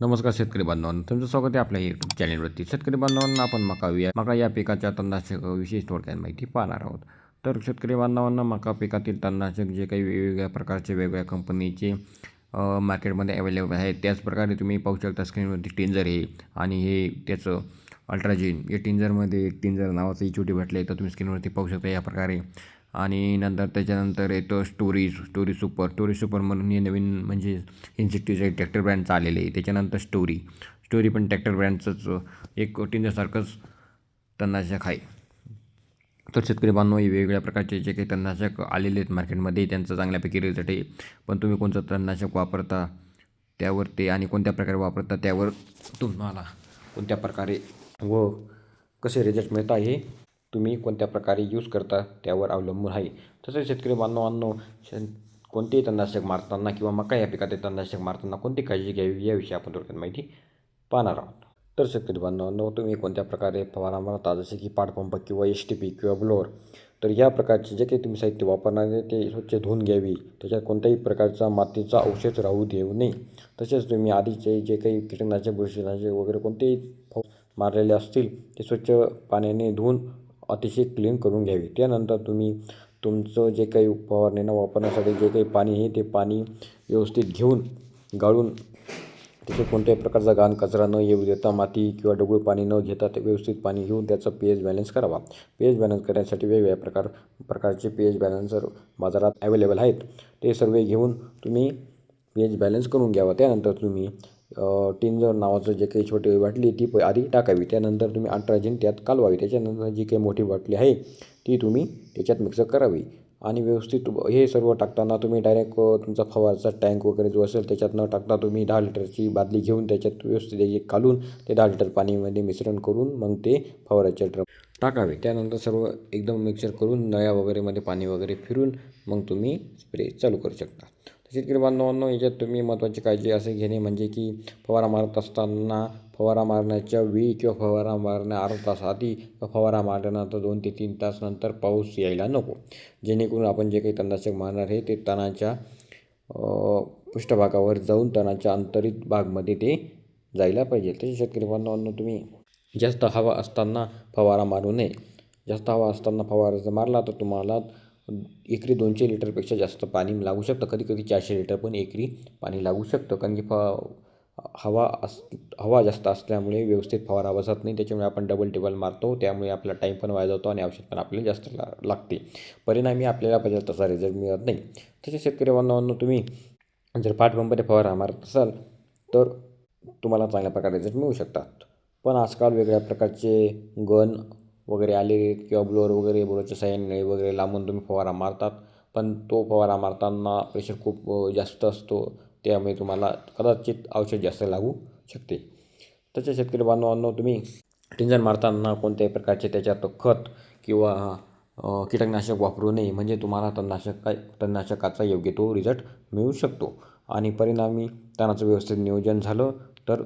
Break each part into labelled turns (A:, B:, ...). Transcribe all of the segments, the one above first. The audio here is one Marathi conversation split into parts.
A: नमस्कार शेतकरी बांधवांना तुमचं स्वागत आहे आपल्या युट्यूब चॅनलवरती शेतकरी बांधवांना आपण मका या मका या पिकाच्या तणनाशक विशेष थोडक्यात माहिती पाहणार आहोत. तर शेतकरी बांधवांना मका पिकातील तणनाशक जे काही वेगवेगळ्या प्रकारचे वेगवेगळ्या कंपनीचे मार्केटमध्ये अवेलेबल आहेत त्याचप्रकारे तुम्ही पाहू शकता स्क्रीनवरती टिंजर हे आणि हे त्याचं अल्ट्राजिन या टिंजरमध्ये टिंजर नावाचं ही छोटी भेटले तर तुम्ही स्क्रीनवरती पाहू शकता या प्रकारे. आणि नंतर त्याच्यानंतर येतं stories story super story super म्हणून हे नवीन म्हणजे इन्सेक्टिसाईड ट्रॅक्टर ब्रँडचं आलेलं आहे. त्याच्यानंतर स्टोरी स्टोरी पण ट्रॅक्टर ब्रँडचंच एक टिंजरसारखंच तणनाशक आहे. तर शेतकरी बांधव हे वेगवेगळ्या प्रकारचे जे काही तणनाशक आलेले आहेत मार्केटमध्ये त्यांचं चांगल्यापैकी रिझल्ट आहे. पण तुम्ही कोणतं तणनाशक वापरता त्यावर ते आणि कोणत्या प्रकारे वापरता त्यावर तुम्हाला कोणत्या प्रकारे व कसे रिझल्ट मिळता हे तुम्ही कोणत्या प्रकारे यूज करता त्यावर अवलंबून आहे. तसेच शेतकरी बांधवांनो कोणतेही तणनाशक मारताना किंवा मका या पिकात तणनाशक मारताना कोणती काळजी घ्यावी याविषयी आपण थोडक्यात माहिती पाहणार आहोत. तर शेतकरी बांधवांनो तुम्ही कोणत्या प्रकारे फवारा मारता जसे की पाटपंप किंवा एस टी पी किंवा ब्लोअर तर या प्रकारचे जे काही तुम्ही साहित्य वापरणार ते स्वच्छ धुवून घ्यावी. त्याच्यात कोणत्याही प्रकारचा मातीचा अवशेष राहू देऊ नये. तसेच तुम्ही आधीचे जे काही कीटकनाशक बुरशीनाशक वगैरे कोणतेही मारलेले असतील ते स्वच्छ पाण्याने धुवून अतिशय क्लीन करून घ्यावी. त्यानंतर तुम्ही तुमचं जे काही फवारणीनं वापरण्यासाठी जे काही पाणी आहे ते पाणी व्यवस्थित घेऊन गाळून तिथे कोणत्याही प्रकारचा घाण कचरा न येऊ देता माती किंवा डबळ पाणी न घेता ते व्यवस्थित पाणी घेऊन त्याचा पी एच बॅलन्स करावा. पी एच बॅलन्स करण्यासाठी वेगवेगळ्या प्रकार प्रकारचे पी एच बॅलन्सर बाजारात अवेलेबल आहेत. ते सर्व घेऊन तुम्ही पी एच बॅलन्स करून घ्यावा. त्यानंतर तुम्ही टिंजर नावाचं जे काही छोटी बाटली ती प आधी टाकावी. त्यानंतर तुम्ही अल्ट्राजिन त्यात कालवावी. त्याच्यानंतर जी काही मोठी बाटली आहे ती तुम्ही त्याच्यात मिक्स करावी. आणि व्यवस्थित हे सर्व टाकताना तुम्ही डायरेक्ट तुमचा फवारचा टँक वगैरे जो असेल त्याच्यात न टाकता तुम्ही दहा लिटरची बादली घेऊन त्याच्यात व्यवस्थित त्याची कालून ते दहा लिटर पाणीमध्ये मिश्रण करून मग ते फवाराच्या ड्रम टाकावे. त्यानंतर सर्व एकदम मिक्सर करून नळ्या वगैरेमध्ये पाणी वगैरे फिरून मग तुम्ही स्प्रे चालू करू शकता. शेतकरी बांधवांनो याच्यात तुम्ही महत्त्वाची काळजी असे घेणे म्हणजे की फवारा मारत असताना फवारा मारण्याच्या वेळी किंवा फवारा मारण्या अर्धा तास आधी फवारा मारल्यानंतर दोन ते तीन तास नंतर पाऊस यायला नको. जेणेकरून आपण जे काही तणनाशक मारणार आहे ते तणाच्या पृष्ठभागावर जाऊन तणाच्या अंतरित भागमध्ये ते जायला पाहिजे. तसे शेतकरी बांधवांनो तुम्ही जास्त हवा असताना फवारा मारू नये. जास्त हवा असताना फवारा जर मारला तर तुम्हाला एकरी दोनशे लिटरपेक्षा जास्त पाणी लागू शकतं. कधी कधी चारशे लिटर पण एकरी पाणी लागू शकतं. कारण की फ हवा अस हवा जास्त असल्यामुळे व्यवस्थित फवारा बसत नाही. त्याच्यामुळे आपण डबल टेबल मारतो. त्यामुळे आपला टाईम पण वाया जातो आणि औषध पण आपल्याला जास्त ला लागते. परिणामी आपल्याला पाहिजे तसा रिझल्ट मिळत नाही. तसेच शेतकरी बांधवांनो तुम्ही जर पाठपंपाने फवारा मारत असाल तर तुम्हाला चांगल्या प्रकारे रिझल्ट मिळू शकतात. पण आजकाल वेगळ्या प्रकारचे गन वगैरे आले किंवा ब्लोअर वगैरे ब्लोअरच्या साह्याने वगैरे लांबून तुम्ही फवारा मारतात. पण तो फवारा मारताना प्रेशर खूप जास्त असतो. त्यामुळे तुम्हाला कदाचित औषध जास्त लागू शकते. तसेच शेतकरी बांधवांनो तुम्ही टिंजन मारताना कोणत्याही प्रकारचे त्याच्यात खत किंवा कीटकनाशक वापरू नये. म्हणजे तुम्हाला तणनाशक तणनाशकाचा योग्य तो रिझल्ट मिळू शकतो. आणि परिणामी तणाचं व्यवस्थित नियोजन झालं तर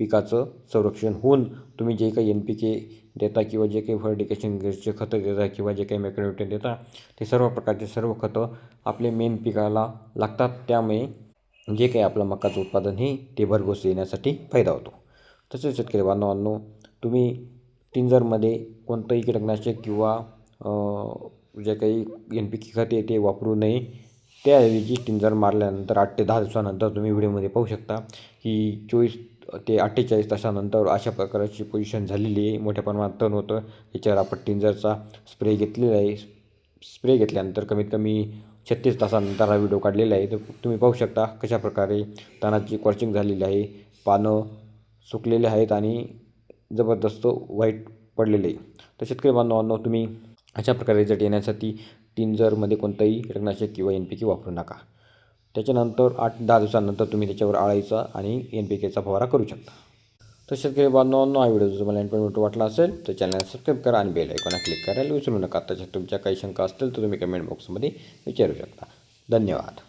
A: पिकाचं संरक्षण होऊन तुम्ही जे काही एन पी के देता किंवा जे काही फर्टिकेशन गॅसचे खतं देता किंवा जे काही मॅक्रोन्युट्रिएंट देता ते सर्व प्रकारचे सर्व खतं आपले मेन पिकाला लागतात. त्यामुळे जे काही आपलं मकाचं उत्पादन हे ते भरघोस येण्यासाठी फायदा होतो. तसेच शेतकरी बांधवांनो तुम्ही टिंजरमध्ये कोणतंही कीटकनाशक किंवा जे काही एन पी के खते ते वापरू नये. त्याऐवजी टिंजर मारल्यानंतर आठ ते दहा दिवसानंतर तुम्ही व्हिडिओमध्ये पाहू शकता की चोवीस ते अठ्ठेचाळीस तासानंतर अशा प्रकारची पोझिशन झालेली आहे. मोठ्या प्रमाणात तण होतं. याच्यावर आपण टिंजरचा स्प्रे घेतलेला आहे. स्प्रे घेतल्यानंतर कमीत कमी छत्तीस तासानंतर हा व्हिडिओ काढलेला आहे. तर तुम्ही पाहू शकता कशा प्रकारे तणाची क्रॉचिंग झालेली आहे. पानं सुकलेले आहेत आणि जबरदस्त वाईट पडलेले आहे. तर शेतकरी बांधवांनो तुम्ही अशा प्रकारे रिझल्ट येण्यासाठी टिंजरमध्ये कोणतंही कीटकनाशक किंवा एन पी के वापरू नका. त्याच्यानंतर आठ दहा दिवसानंतर तुम्ही त्याच्यावर आळायचा आणि एन पी केचा फवारा करू शकता. तर शेतकरी बांधवांनो हा व्हिडिओ जर तुम्हाला इन्फॉर्मेटिव्ह वाटला असेल तर चॅनल सबस्क्राईब करा आणि बेल ऐकून क्लिक करायला विसरू नका. त्याच्यात तुमच्या काही शंका असतील तर तुम्ही कमेंट बॉक्समध्ये विचारू शकता. धन्यवाद.